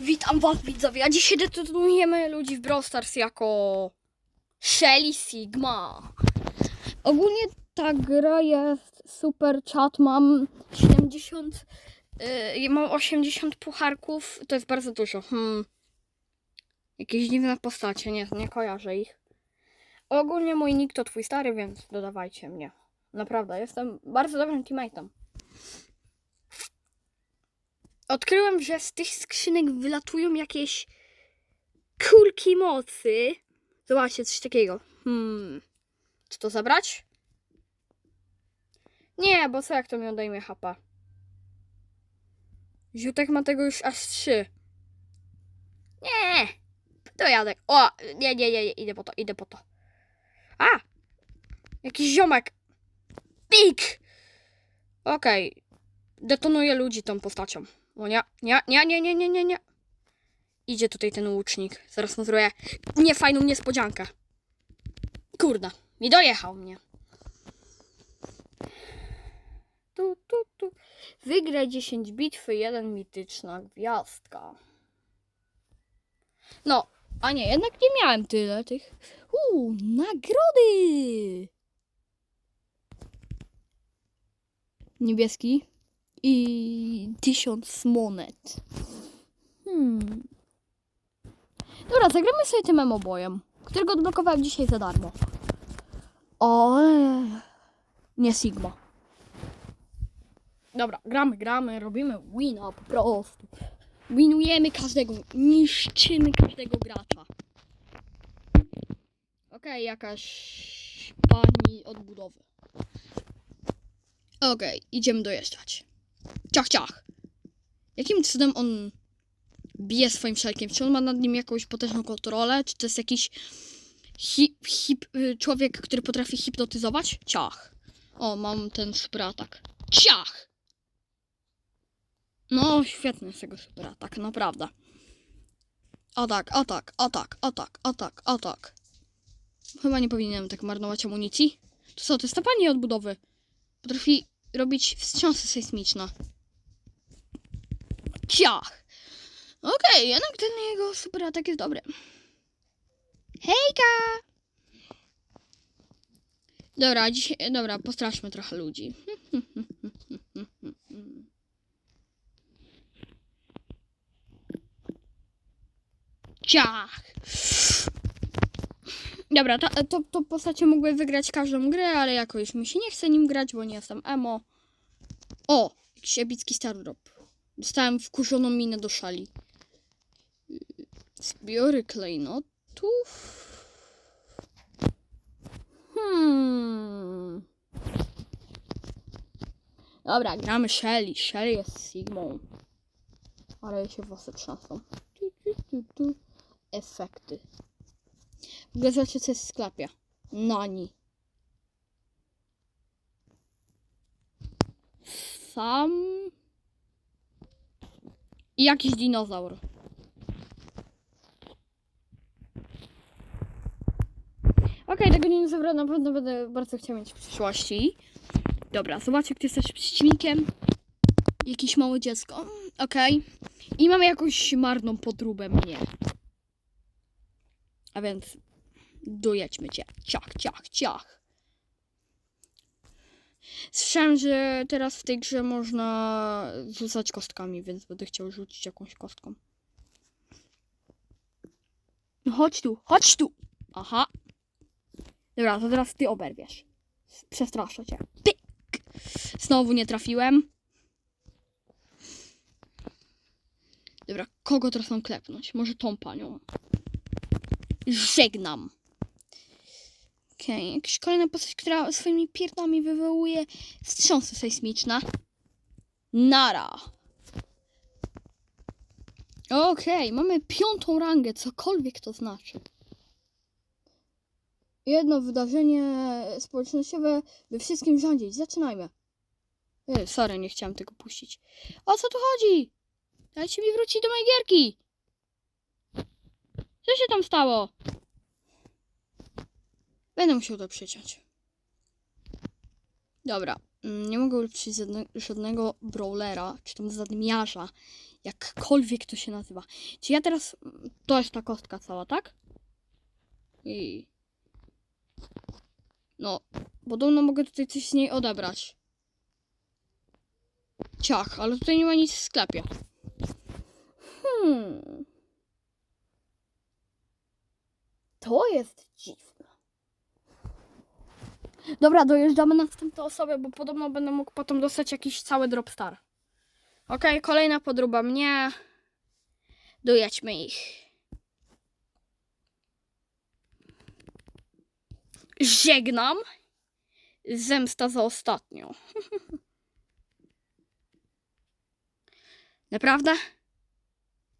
Witam was widzowie, a dzisiaj detonujemy ludzi w Brawl Stars jako Shelly Sigma. Ogólnie ta gra jest super chat, mam 70, yy, mam 80 pucharków, to jest bardzo dużo. Hmm. Jakieś dziwne postacie, nie, nie kojarzę ich. Ogólnie mój nick to twój stary, więc dodawajcie mnie. Naprawdę, jestem bardzo dobrym teammate'em. Odkryłem, że z tych skrzynek wylatują jakieś kulki mocy. Zobaczcie, coś takiego. Hmm. Czy to zabrać? Nie, bo co jak to mi odejmie hapa? Ziutek ma tego już aż trzy. Nie! To jadę. O! Nie, nie, nie, nie, idę po to, idę po to. A! Jakiś ziomek. Pik! Okej. Detonuję ludzi tą postacią. O nie, nie, nie, nie, nie, nie, nie, nie. Idzie tutaj ten łucznik. Zaraz mu zrobię niefajną niespodziankę. Kurda, mi dojechał mnie. Tu, tu, tu. Wygraj 10 bitwy, jeden mityczna gwiazdka. No, a nie, jednak nie miałem tyle tych. Uuu, nagrody! Niebieski i tysiąc monet. Hmm. Dobra, zagramy sobie tym emobojem, którego odblokowałem dzisiaj za darmo. O, nie Sigma. Dobra, gramy, gramy, robimy wina po prostu. Winujemy każdego, niszczymy każdego gracza. Okej, jakaś pani odbudowy. Okej, idziemy dojeżdżać. Ciach, ciach. Jakim cudem on bije swoim wszelkiem? Czy on ma nad nim jakąś potężną kontrolę? Czy to jest jakiś hip, hip, y, człowiek, który potrafi hipnotyzować? Ciach. O, mam ten super atak. Ciach! No, świetny jest jego super atak, naprawdę. Atak, atak, atak, atak, atak, atak. Chyba nie powinienem tak marnować amunicji. To co, to jest ta pani odbudowy. Potrafi robić wstrząsy sejsmiczne. Ciach! Okej, jednak ten jego super atak jest dobry. Hejka! Dobra, dzisiaj, dobra, postraszmy trochę ludzi. Ciach! Dobra, to, to, to postacie mogły wygrać każdą grę, ale jakoś mi się nie chce nim grać, bo nie jestem emo. O! Jakiś epicki stardrop. Dostałem wkurzoną minę do szali. Zbiory klejnotów. Hmm. Dobra, gramy Shelly. Shelly jest Sigmą. Ale się włosy trzęsą. Tu, tu, tu, tu. Efekty. W zobaczcie, co jest w sklepie. Nani. Sam. I jakiś dinozaur. Okej, tego dinozaura na pewno będę bardzo chciał mieć w przyszłości. Dobra, zobaczcie, kto jest też przeciwnikiem. Jakieś małe dziecko. Okej. I mamy jakąś marną podróbę mnie. A więc dojedźmy cię. Ciach, ciach, ciach. Słyszałem, że teraz w tej grze można rzucać kostkami, więc będę chciał rzucić jakąś kostką. No chodź tu, chodź tu! Aha. Dobra, to teraz ty oberwiesz. Przestraszę cię. Znowu nie trafiłem. Dobra, kogo teraz mam klepnąć? Może tą panią. Żegnam. Okej, okay, jakaś kolejna postać, która swoimi pierdami wywołuje wstrząsy sejsmiczne. Nara. Okej, okay, mamy piątą rangę, cokolwiek to znaczy. Jedno wydarzenie społecznościowe, by wszystkim rządzić. Zaczynajmy. Ej, sorry, nie chciałem tego puścić. O co tu chodzi? Dajcie mi wrócić do mojej gierki. Co się tam stało? Będę musiał to przeciąć. Dobra. mm, Nie mogę ulepszyć żadne- żadnego brawlera, czy tam zadmiarza. Jakkolwiek to się nazywa. Czy ja teraz... To jest ta kostka cała, tak? I... No, podobno mogę tutaj coś z niej odebrać. Ciach, ale tutaj nie ma nic w sklepie. Hmm. To jest dziwne. Dobra, dojeżdżamy na następną osobę, bo podobno będę mógł potem dostać jakiś cały dropstar. Okej, kolejna podróba mnie. Dojedźmy ich. Żegnam. Zemsta za ostatnią. Naprawdę?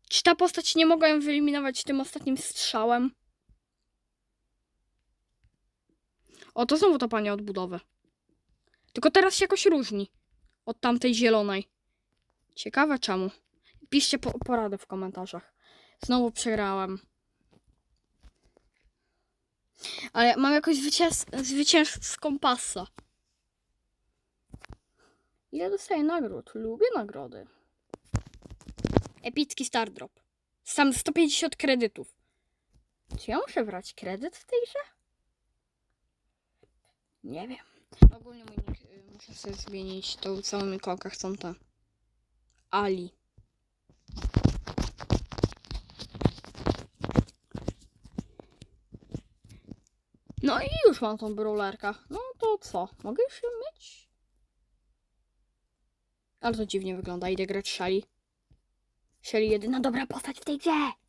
Czy ta postać nie mogła ją wyeliminować tym ostatnim strzałem? O, to znowu ta pani od budowy. Tylko teraz się jakoś różni od tamtej zielonej. Ciekawe czemu. Piszcie po poradę w komentarzach. Znowu przegrałem. Ale mam jakąś zwycięs- zwycięską pasa. Ile dostaję nagród? Lubię nagrody. Epicki Star Drop. Sam 150 kredytów. Czy ja muszę brać kredyt w tej grze? Nie wiem. Ogólnie mój nick y, muszę sobie zmienić. To całymi kolka chcą te. Ali. No i już mam tą brawlerkę. No to co? Mogę już ją mieć? Ale to dziwnie wygląda. Idę grać Shali. Shali jedyna dobra postać w tej grze.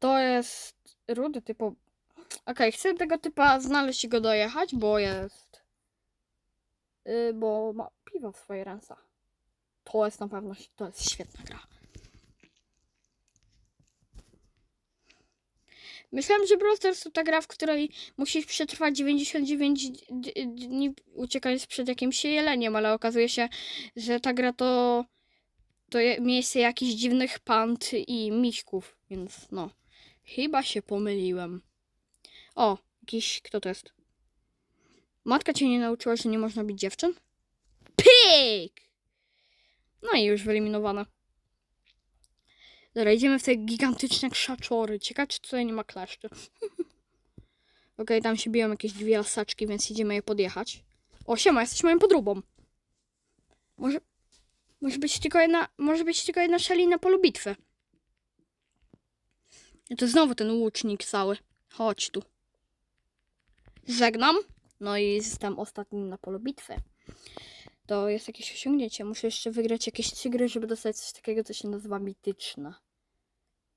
To jest rudy typu... Okej, chcę tego typa znaleźć i go dojechać, bo jest... Yy, bo ma piwo w swojej ręce. To jest na pewno... To jest świetna gra. Myślałem, że Brawl to ta gra, w której musisz przetrwać 99 d- d- dni uciekając przed jakimś jeleniem, ale okazuje się, że ta gra to, to miejsce jakichś dziwnych pand i miśków, więc no, chyba się pomyliłem. O, jakiś, kto to jest? Matka cię nie nauczyła, że nie można bić dziewczyn? Pyk! No i już wyeliminowane. Dobra, idziemy w te gigantyczne krzaczory. Ciekawe, czy tutaj nie ma kleszczy. Okej, tam się biją jakieś dwie lasaczki, więc idziemy je podjechać. O, siema, jesteś moją podróbą. Może, może być tylko jedna, może być tylko jedna szali na polu bitwy. To znowu ten łucznik cały. Chodź tu. Żegnam. No i jestem ostatnim na polu bitwy. To jest jakieś osiągnięcie. Muszę jeszcze wygrać jakieś trzy gry, żeby dostać coś takiego, co się nazywa mityczne.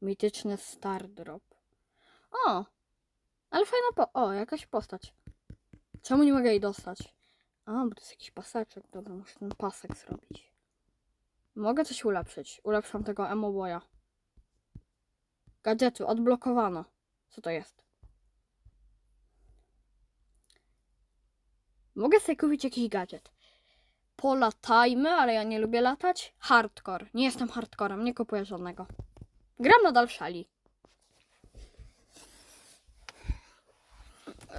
Mityczny Star Drop. O! Ale fajna po... O, jakaś postać. Czemu nie mogę jej dostać? A, bo to jest jakiś paseczek. Dobra, muszę ten pasek zrobić. Mogę coś ulepszyć. Ulepszam tego emo boya. Gadżetu, odblokowano. Co to jest? Mogę sobie kupić jakiś gadżet. Polatajmy, ale ja nie lubię latać. Hardcore. Nie jestem hardcorem, nie kupuję żadnego. Gram nadal w szali.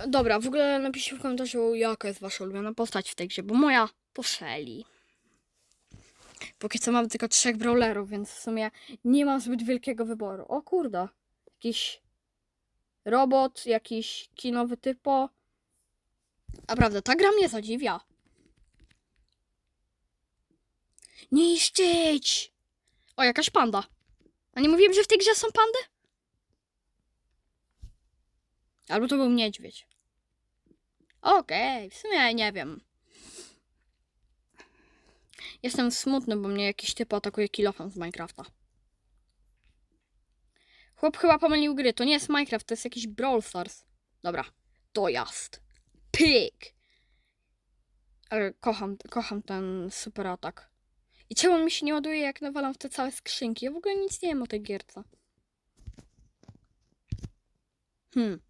Dobra, w ogóle napiszcie w komentarzu, jaka jest wasza ulubiona postać w tej grze, bo moja Shelly. Póki co mam tylko trzech brawlerów, więc w sumie nie mam zbyt wielkiego wyboru. O kurde, jakiś robot, jakiś kinowy typo. Naprawdę, ta gra mnie zadziwia. Niszczyć! O, jakaś panda. A nie mówiłem, że w tej grze są pandy? Albo to był niedźwiedź. Okej, w sumie nie wiem. Jestem smutny, bo mnie jakiś typ atakuje kilofem z Minecrafta. Chłop chyba pomylił gry. To nie jest Minecraft, to jest jakiś Brawl Stars. Dobra, dojazd. Pyk! Ale kocham, kocham ten super atak. I czemu mi się nie ładuje, jak nawalam w te całe skrzynki? Ja w ogóle nic nie wiem o tej gierce. Hmm.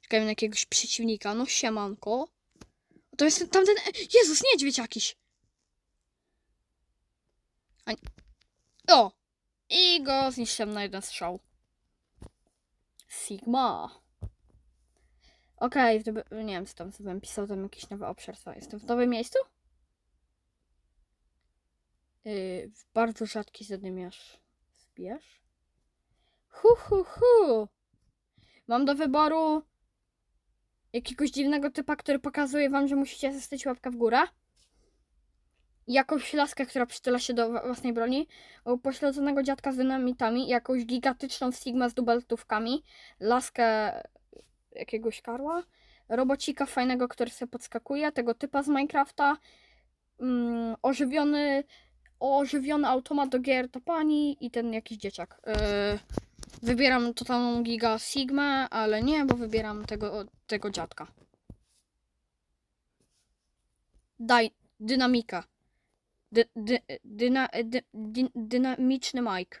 Czekajmy na jakiegoś przeciwnika. No siemanko. To jest tamten... Jezus, niedźwiedź jakiś. O! I go zniszczyłem na jeden strzał. Sigma. Okej, gdyby- nie wiem co tam sobie pisał, tam jakiś nowy obszar. Co, jestem w nowym miejscu? Yy, bardzo rzadki zadymiarz. Zbierz? Hu, hu, hu. Mam do wyboru jakiegoś dziwnego typa, który pokazuje wam, że musicie zostawić łapkę w górę. Jakąś laskę, która przytula się do własnej broni. Upośledzonego dziadka z dynamitami. Jakąś gigantyczną Sigma z dubeltówkami. Laskę jakiegoś karła. Robocika fajnego, który sobie podskakuje. Tego typa z Minecrafta. Mm, ożywiony, ożywiony automat do gier to pani i ten jakiś dzieciak. Yy, wybieram totalną giga Sigmę, ale nie, bo wybieram tego, tego dziadka. Daj, dynamika. Dy, dy, dyna, dy, dy, dynamiczny Mike.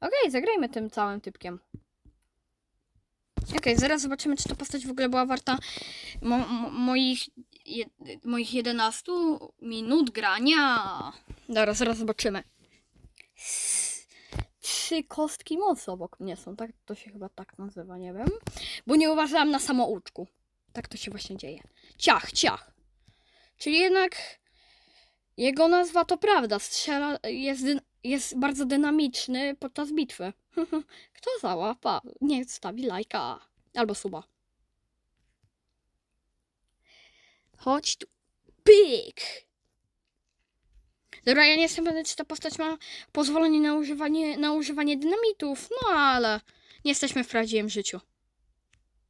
Okej, zagrajmy tym całym typkiem. Okej, zaraz zobaczymy, czy ta postać w ogóle była warta mo, mo, moich, je, moich 11 minut grania. Dobra, zaraz zobaczymy. Trzy kostki mocy obok mnie są, tak? To się chyba tak nazywa, nie wiem. Bo nie uważałam na samouczku. Tak to się właśnie dzieje. Ciach, ciach. Czyli jednak jego nazwa to prawda. Strzela, jest, jest bardzo dynamiczny podczas bitwy. Kto załapa? Niech stawi lajka. Albo suba. Chodź tu. Pyk! Dobra, ja nie jestem pewny, czy ta postać ma pozwolenie na używanie, na używanie dynamitów, no ale nie jesteśmy w prawdziwym życiu.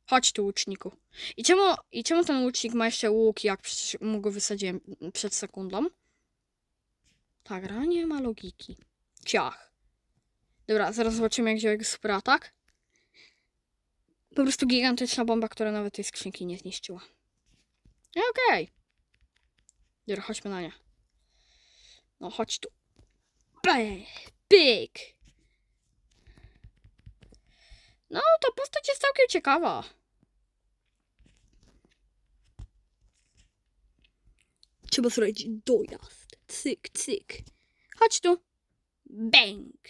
Chodź tu, łuczniku. I czemu, I czemu ten łucznik ma jeszcze łuk, jak przecież mu go wysadziłem przed sekundą? Ta gra nie ma logiki. Ciach. Dobra, zaraz zobaczymy, jak działa jego super atak. Po prostu gigantyczna bomba, która nawet tej skrzynki nie zniszczyła. I Okej. Dobra, chodźmy na nie. No, chodź tu. Pyk. No, ta postać jest całkiem ciekawa. Trzeba zrobić dojazd. Cyk, cyk. Chodź tu. Bang.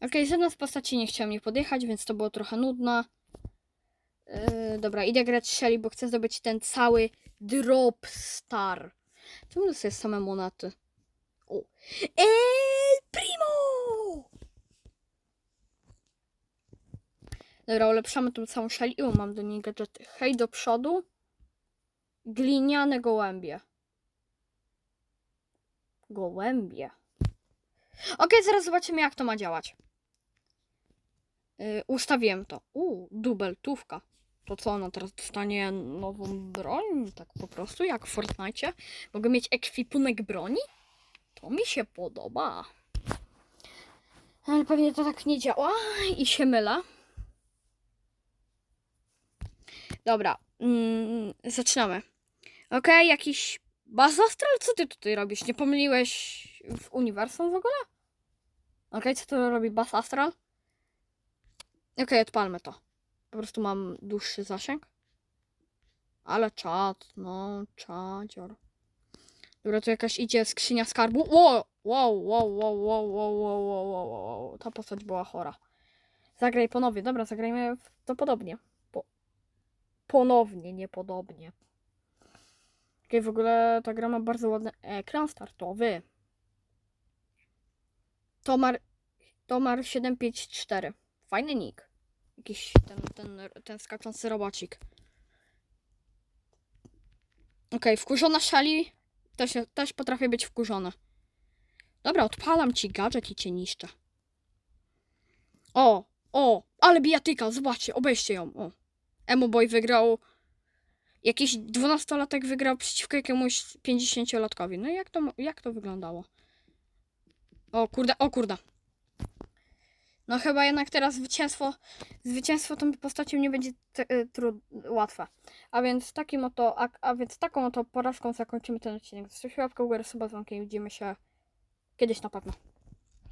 Okej, żadna z postaci nie chciała mnie podjechać, więc to było trochę nudne. Yy, dobra, idę grać Shelly, bo chcę zdobyć ten cały drop star. Czemu to jest same monety? O. El Primo! Dobra, ulepszamy tą całą Shelly. O, mam do niej gadżety. Hej do przodu. Gliniane gołębie. Gołębie. Okej, zaraz zobaczymy jak to ma działać. Yy, ustawiłem to. U, dubeltówka. To co, ona teraz dostanie nową broń? Tak po prostu, jak w Fortnite? Mogę mieć ekwipunek broni? To mi się podoba. Ale pewnie to tak nie działa i się mylę. Dobra, mm, zaczynamy. Okej, jakiś bazastral? Co ty tutaj robisz? Nie pomyliłeś w uniwersum w ogóle? Okej, co to robi Bas Astral? Okej, odpalmy to. Po prostu mam dłuższy zasięg. Ale czad, no, czadzior. Dobra, tu jakaś idzie skrzynia skarbu. Wow, wow, wow, wow, wow, wow, wow, wow, wow, wow. Ta postać była chora. Zagraj ponownie. Dobra, zagrajmy to podobnie. Po... Ponownie, niepodobnie. Okej, w ogóle ta gra ma bardzo ładny ekran startowy. Tomar, Tomar 754. Fajny nick. Jakiś ten, ten, ten skaczący robocik. Okej, wkurzona Shelly też, też potrafię być wkurzona. Dobra, odpalam ci gadżet i cię niszczę. O, o, ale bijatyka, zobaczcie, obejrzcie ją. O. Emo Boy wygrał. Jakiś dwunastolatek wygrał przeciwko jakiemuś 50-latkowi. No i jak to, jak to wyglądało? O kurde, o kurde. No chyba jednak teraz zwycięstwo, zwycięstwo tą postacią nie będzie y, trud, łatwe. A więc takim oto, a, a więc taką oto porażką zakończymy ten odcinek. Zostawcie łapkę w górę, suba, dzwonkiem i widzimy się kiedyś na pewno.